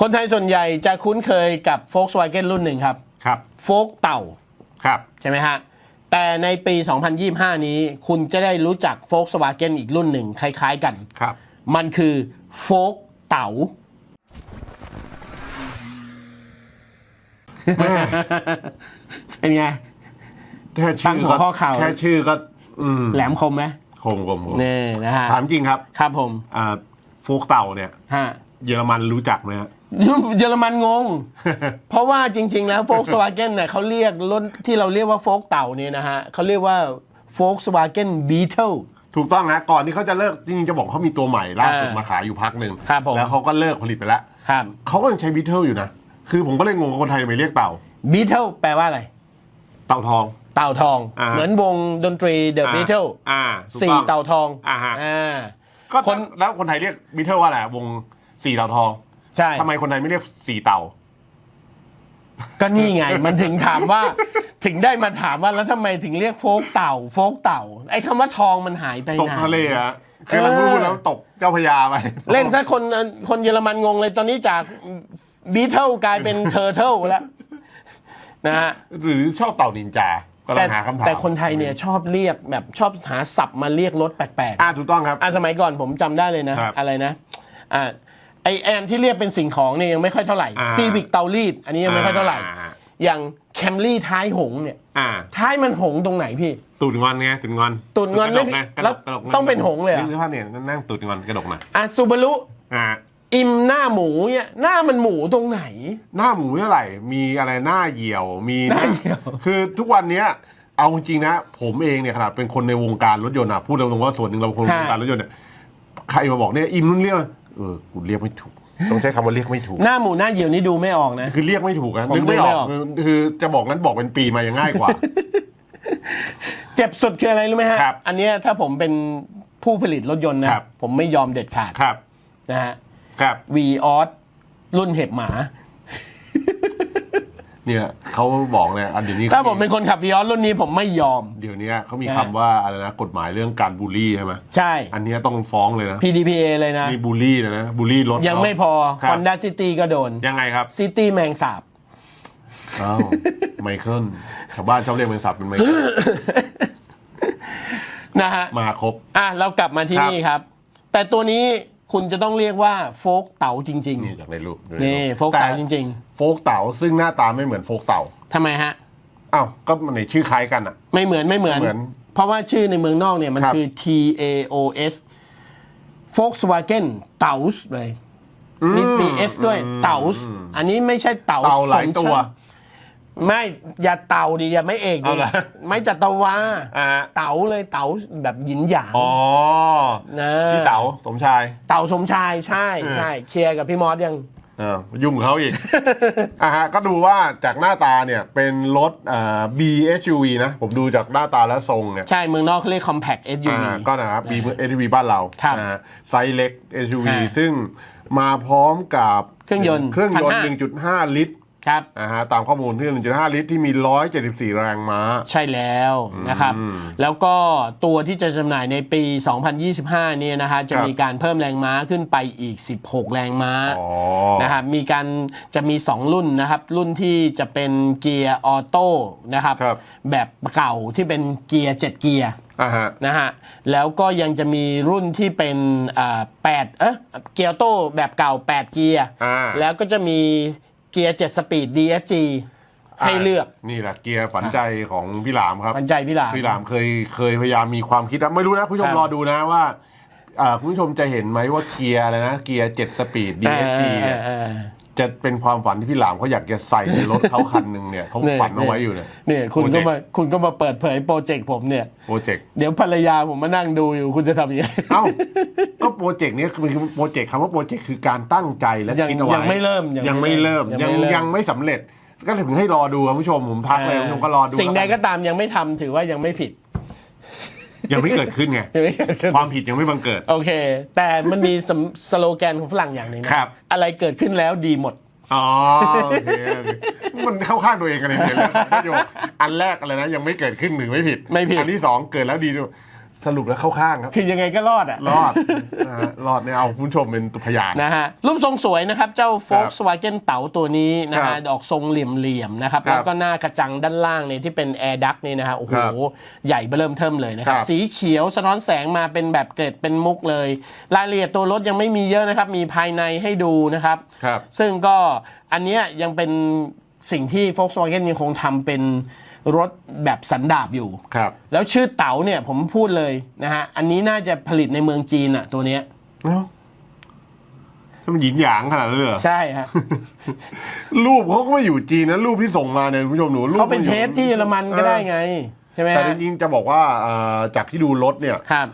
คนไทยส่วนใหญ่จะคุ้นเคยกับ Volkswagen รุ่นหนึ่งครับ ครับโฟกเต่าครับใช่ไหมฮะ แต่ในปี 2025 นี้คุณจะได้รู้จัก Volkswagen อีกรุ่นหนึ่งคล้ายๆกัน ครับ มันคือโฟกเต่าแม่เป็นไง แค่ตั้ชื่งอหัวก็ข้อข่าว แค่ชื่อก็ อืมแหลมคมไหมคมคมคมนี่นะฮะถามจริงครับครับผมอ่าโฟกเต่าเนี่ย ฮะ เยอรมันรู้จักไหมฮะ เยอรมันงง เพราะว่าจริง ๆ แล้ว Volkswagen เนี่ยเขาเรียกรถที่เราเรียกว่าโฟกเต่าเนี่ยนะฮะเขาเรียกว่า Volkswagen Beetle ถูกต้องนะก่อนที่เขาจะเลิกจริงๆจะบอกเขามีตัวใหม่ล่าสุดอ่ามมาขายอยู่พักหนึ่งครับผมแล้วเขาก็เลิกผลิตไปแล้วครับเขาก็ยังใช้บิทเทิลอยู่นะ คือผมก็เลยงงว่าคนไทยทำไมเรียกเต่า Beetle แปลว่าอะไร เต่าทองเต่าทองอ่าเหมือนวงดนตรี The อ่า Beatles อ่าถูกสี่ต้องเต่าทองอ่าฮะอ่าก็คนแล้วคนไทยเรียกบิทเทิลว่าอะไรวงสี่เต่าทอง ใช่ ทำไมคนไทยไม่เรียกสี่เต่า ก็นี่ไง มันถึงถามว่า ถึงได้มาถามว่าแล้วทำไมถึงเรียกโฟกเต่า โฟกเต่า ไอ้คำว่าทองมันหายไปตกไหนทะเลอะคือเราพูดแล้วตกเจ้าพระยาไป เล่นซะคนคนเยอรมันงงเลยตอนนี้จากบีเทิลกลายเป็นเทอร์เทิลแล้วนะฮะ หรือชอบเต่านินจากำลัแต่งหาคำถามแต่คนไทยเนี่ยชอบเรียกแบบชอบหาศัพท์มาเรียกรถแปลกอ่าถูกต้องครับๆอะสมัยก่อนผมจำได้เลยนะครับ อะไรนะอ่า ไอแอนที่เรียกเป็นสิ่งของเนี่ยยังไม่ค่อยเท่าไหร่อ่า ซีวิกเตารีดอันนี้ยังไม่ค่อยเท่าไหร่อ่าอย่างแคมรี่ท้ายหงส์เนี่ยอ่า ท้ายมันหงส์ตรงไหนพี่ ตูดงอนไงตูดงอนตูดงอนกระดกไงไม่กระแล้ดวกกระดกต้องเป็นหงส์เลยเหรอนี่ถ้าเนี่ยนั่งตูดงอนกระดกหน่อยอะซูบารุอ่าอิมหน้าหมูเนี่ยหน้ามันหมูตรงไหน หน้าหมูเท่าไหร่ มีอะไรหน้าเหี่ยวมีหน้าเหี่ยว คือทุกวันเนี้ยเอาจริงๆนะ ผมเองเนี่ยขนาดเป็นคนในวงการรถยนต์อะพูดตรงๆว่าส่วนหนึ่งเราเป็นคนในวงการรถยนต์เนี่ยใครมาบอกเนี่ยอิมนุ่นเรียกว่า เออกูเรียกไม่ถูก ต้องใช้คำว่าเรียกไม่ถูก หน้าหมูหน้าเหี่ยวนี่ดูไม่ออกนะ คือเรียกไม่ถูกอะผมนึกไม่ออกนึกไม่ออกคือคือจะบอกงั้นบอกเป็นปีมายังง่ายกว่า เจ็บสุดคืออะไรรู้ไหมฮะ ครับอันเนี้ยถ้าผมเป็นผู้ผลิตรถยนต์นะครับ ผมไม่ยอมเด็ดขาดครับ นะฮะ ครับวีออสรุ่นเห็บหมา เนี่ยเขาบอกเนี่ยอันเดี๋ยวนี้ถ้าผมเป็นคนขับวีออสรุ่นนี้ผมไม่ยอม เดี๋ยวนี้เขามีนะคำว่าอะไรนะกฎหมายเรื่องการบูลลี่ใช่ไหมใช่ อันเนี้ยต้องฟ้องเลยนะ PDPA เลยนะนี่บูลลี่เลยนะบูลลี่รถยังเขาไม่พอครับ Honda City ก็โดน ยังไงครับ City แมงสาบอ้าวไมเคิลชาวบ้านชอบเรียกเป็นศัพท์เป็นไมเคิลนะฮะมาครบอะเรากลับมาที่ครับนี่ครับ แต่ตัวนี้ คุณจะต้องเรียกว่าโฟกเต๋าจริง นี่จากในรูปดูๆนี่รูปโฟกเต๋าจริง โฟกเต๋าซึ่งหน้าตาไม่เหมือนโฟกเต๋าๆทำไมฮะ อ้าวก็มันในชื่อคล้ายกันอะ ไม่เหมือนไม่เหมือนไม่เหมือนเพราะว่าชื่อในเมืองนอกเนี่ยมันครับ คือ T A O S Volkswagen เต๋าเลย มีมี S ด้วยเต๋าอันนี้ไม่ใช่เต๋าเต่าหลายสมตัวชาติ ไม่อย่าเต่าดิอย่าไม่เอกเอาดิเหรอ ไม่จัตวาอ่าเต๋าเลยเต๋าแบบหยินหยางอ๋อนะพี่เต๋าสมชาย เต๋าสมชายใช่เออใช่เคลียร์กับพี่มอสยัง อ่ายุ่งกับเขาอีก อ่าฮะก็ดูว่าจากหน้าตาเนี่ยเป็นรถอ่า BSUV นะ ผมดูจากหน้าตาและทรงเนี่ยใช่เมืองนอกเขาเรียก compact SUV อ่าก็นะครับ B SUV บ้านเราครับนะฮะไซส์เล็ก SUV ฮะซึ่งมาพร้อมกับเครื่องยนต์เครื่องยนต์ 1.5 1.5ลิตร ครับนะฮะตามข้อมูลเครื่อง1.5 ลิตรที่มี 174 แรงม้า ใช่แล้วนะครับอืมแล้วก็ตัวที่จะจำหน่ายในปี 2025 เนี่ยนะฮะจะครับมีการเพิ่มแรงม้าขึ้นไปอีก 16 แรงม้าอ๋อนะครับมีการจะมี 2 รุ่นนะครับ รุ่นที่จะเป็นเกียร์ออโต้นะครับครับแบบเก่าที่เป็นเกียร์ 7 เกียร์อ่าฮะนะฮะแล้วก็ยังจะมีรุ่นที่เป็นอ่าแปดเอ๊ะเกียร์ออโต้แบบเก่า 8 เกียร์อ่าแล้วก็จะมีเกียร์7สปีด DSG ให้เลือกนี่แหละเกียร์ฝันใจของพี่หลามครับปันใจพี่หลามพี่หลามเคยเคยพยายามมีความคิดนะไม่รู้นะคุณผู้ชคมรับรอดูนะว่าอ่าคุณผู้ชมจะเห็นไหมว่าเกียร์อะไรนะ เกียร์เจ็ดสปีด DSG เนี่ยเออเออ จะเป็นความฝันที่พี่หลามเขาอยากจะใส่ในรถเขาคันหนึ่งเนี่ยเขาเนี่ยฝันเอาไว้อยู่เนี่ยเนี่ยคุณโปรเจก็กต์มาคุณก็มาเปิดเผยโปรเจกต์ผมเนี่ยโปรเจกต์เดี๋ยวภรรยาผมมานั่งดูอยู่คุณจะทำยังไงเอ้าก็โปรเจกต์เนี้คือคือโปรเจกต์คำว่าโปรเจกต์คือการตั้งใจและยังคิดเอาไว้ยังไม่เริ่มยังยังไม่เริ่มยัยังงไม่เริ่มยังไม่สำเร็จก็ถึงให้รอดูครับผู้ชมผมพักเลยคุณผู้ชมก็รอดูสิ่งใดแล้วก็ตามยังไม่ทำถือว่ายังไม่ผิด ยังไม่เกิดขึ้นไงยังไม่เกิดขึ้น ความผิดยังไม่บังเกิด โอเค แต่มันมีสำสโลแกนของฝรั่งอย่างหนึ่งนะครับ อะไรเกิดขึ้นแล้วดีหมด อ๋อโอเคโอเคมันเข้าข้างตัวเองกันเลยเนี่ยเรื่องประโยคอันแรกอะไรนะยังไม่เกิดขึ้นหรือไม่ผิดไม่ผิด อันที่สองเกิดแล้วดีด้วย สรุปแล้วเข้าข้างครับ คือยังไงก็รอดอะ รอดนะฮะรอดเนี่ยเอาคุณผู้ชมเป็นพยาน นะฮะรูปทรงสวยนะครับ เจ้า Volkswagen เต๋าตัวนี้นะครัฮะบดอกทรงเหลี่ยมๆนะครับ ครับแล้วก็หน้ากระจังด้านล่างเนี่ยที่เป็นแอร์ดักนี่นะฮะโอ้โหครับใหญ่เบิ่มเทิมเลยนะครับ ครับ สีเขียวสะท้อนแสงมาเป็นแบบเกรดเป็นมุกเลย รายละเอียดตัวรถยังไม่มีเยอะนะครับ มีภายในให้ดูนะครับ ครับ ซึ่งก็อันเนี้ยยังเป็นสิ่งที่ Volkswagen ยังคงทำเป็น รถแบบสันดาบอยู่ครับแล้วชื่อเต๋าเนี่ยผมพูดเลยนะฮะอันนี้น่าจะผลิตในเมืองจีนอะตัวเนี้ยเอ้าถ้ามันหยินหยางขนาดนั้นเลยเหรอ ใช่ฮะ รูปเขาก็ไม่อยู่จีนนะรูปที่ส่งมาเนี่ยคุณผู้ชมหนูรูปเขาเป็นเทสที่เยอรมันก็ได้ไง ใช่ไหมแต่ฮะจริงๆจะบอกว่าเอ่อจากที่ดูรถเนี่ย ครับ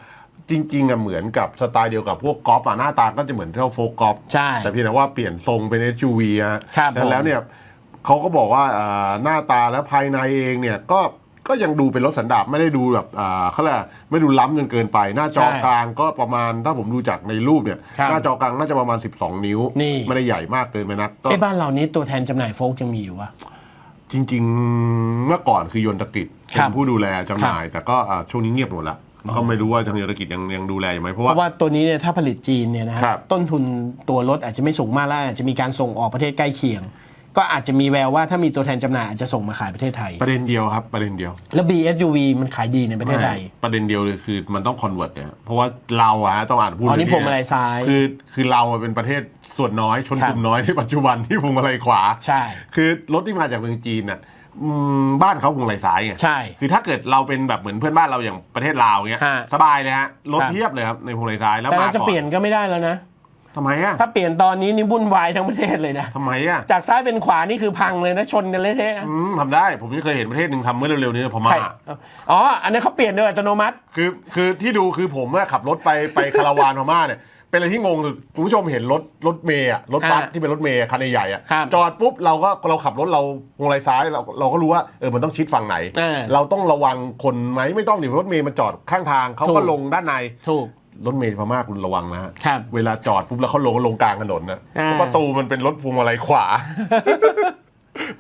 จริงๆอะเหมือนกับสไตล์เดียวกับพวกกอล์ฟอะหน้าตาก็จะเหมือนเท่าโฟกกอล์ฟใช่แต่เพียงแต่ว่าเปลี่ยนทรงเป็น SUV ฮะครับฉะนั้นแล้วเนี่ย เขาก็บอกว่าอ่าหน้าตาและภายในเองเนี่ยก็ก็ยังดูเป็นรถสันดาปไม่ได้ดูแบบอ่าเขาเรียกอะไรไม่ดูล้ำจนเกินไป หน้าจอกลางก็ประมาณถ้าผมดูจากในรูปเนี่ยครับหน้าจอกลางน่าจะประมาณ 12 นิ้วนี่ไม่ได้ใหญ่มากเกินไปนักก็ไอ้บ้านเรานี้ตัวแทนจำหน่ายโฟกยังมีอยู่วะจริง ๆ เมื่อก่อนคือยนตกิจครัเป็บนผู้ดูแลจำหน่าย แต่ก็อ่าช่วงนี้เงียบหมดละก็ไม่รู้ว่าทางยนตกิจยังยังดูแลอยู่ไหมเพราะเพว่าราะว่าตัวนี้เนี่ยถ้าผลิตจีนเนี่ยนะฮะครับต้นทุนตัวรถอาจจะไม่สูงมากแล้วอาจจะมีการส่งออกประเทศใกล้เคียง ก็อาจจะมีแววว่าถ้ามีตัวแทนจำหน่ายอาจจะส่งมาขายประเทศไทย ประเด็นเดียวครับประเด็นเดียวแล้ว BSUV มันขายดีในประเทศไทยไม่ประเด็นเดียวเลยคือมันต้องคอนเวิร์ตเนี่ยเพราะว่าเราอะฮะต้องอ่านพูดอ๋อนี่เยพวงมาลัยซ้ายคือคือเราอะเป็นประเทศส่วนน้อยชนครับกลุ่มน้อยที่ปัจจุบันที่พวงมาลัยขวา ใช่ คือรถที่มาจากเมืองจีนน่ะอืมบ้านเขาพวงมาลัยซ้ายไงใช่คือถ้าเกิดเราเป็นแบบเหมือนเพื่อนบ้านเราอย่างประเทศลาวเงี้ยฮะสบายเลยฮะรถครับ เทียบเลยครับในพวงมาลัยซ้ายแล้วแต่มาเราจะก่อเปลี่ยนนก็ไม่ได้แล้วนะ ทำไมอะถ้าเปลี่ยนตอนนี้นี่วุ่นวายทั้งประเทศเลยนะทำไมอะจากซ้ายเป็นขวานี่คือพังเลยนะชนกันเละเทะนะอืมทำได้ ผมยังเคยเห็นประเทศหนึ่งทำเมื่อเร็วๆนี้พใครม่าอ๋ออันนั้นเขาเปลี่ยนโดยอัตโนมัติ คือคือที่ดูคือผมอะขับรถไปไปคาราวานพม่าเนี่ยเป็นอะไรที่งงเลยคุณผู้ชมเห็นรถรถเมย์อะรถบัสอ่าที่เป็นรถเมย์คันใหญ่ๆอะครับจอดปุ๊บเราก็เราขับรถเราวงไรซ้ายเราเราก็รู้ว่าเออมันต้องชิดฝั่งไหนอ่าเราต้องระวังคนไหมไม่ต้องดิรถเมย์มันจอดข้างทางเขาก็ถูกลงด้านในถูก รถเมย์พม่าคุณระวังนะฮะครับเวลาจอดปุ๊บแล้วเขาลงก็ลงกลางถนนนะอ่า เพราะประตูมันเป็นรถพวงมาลัยขวา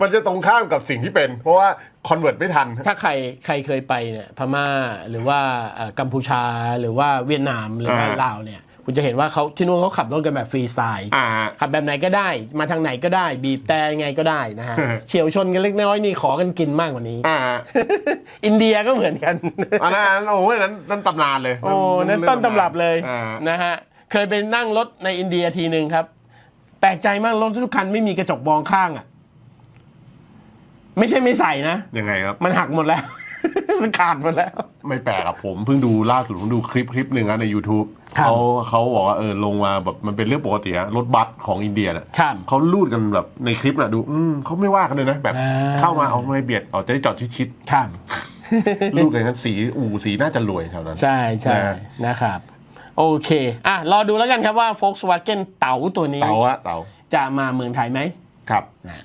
มันจะตรงข้ามกับสิ่งที่เป็น เพราะว่าคอนเวิร์ตไม่ทัน ถ้าใครใครเคยไปเนี่ยพม่าหรือว่าเอ่อกัมพูชาหรือว่าเวียดนามหรือว่าอ่า ลาวเนี่ย คุณจะเห็นว่าเขาที่นู่นเขาขับรถกันแบบฟรีสไตล์อ่าฮะ ขับแบบไหนก็ได้ มาทางไหนก็ได้ บีบแต่ยังไงก็ได้นะฮะฮะเฉียวชนกันเล็กน้อยนี่ขอกันกินมากกว่านี้ อ่าฮะอินเดียก็เหมือนกัน อันนั้นโอ้ยนั้นนั่นตำนานเลยโอ้นั่นต้นตำรับเลยอ่านะฮะ เคยไปนั่งรถในอินเดียทีหนึ่งครับ แปลกใจมากรถทุกคันไม่มีกระจกมองข้างอะ ไม่ใช่ไม่ใส่นะ ยังไงครับ มันหักหมดแล้ว มันขาดหมดแล้ว ไม่แปลกครับผมเพิ่งดูล่าสุดผมดูคลิปคลิปหนึ่งนะใน YouTube ครับเขาเขาบอกว่าเออลงมาแบบมันเป็นเรื่องปกติอะรถบัสของอินเดียน่ะครับเขาลูดกันแบบในคลิปน่ะดูอืมเขาไม่ว่ากันเลยนะ แบบอ่า เข้ามาเอาไม่เบียดเอาจะได้จอดชิดครับๆลูดกันนั้นสีอู่สีน่าจะรวยแถวนั้น ใช่ใช่นะ นะครับ โอเค อะ รอดูแล้วกันครับว่า Volkswagen เต๋าตัวนี้ เต๋าอะเต๋าจะมาเมืองไทยไหมครับ นะ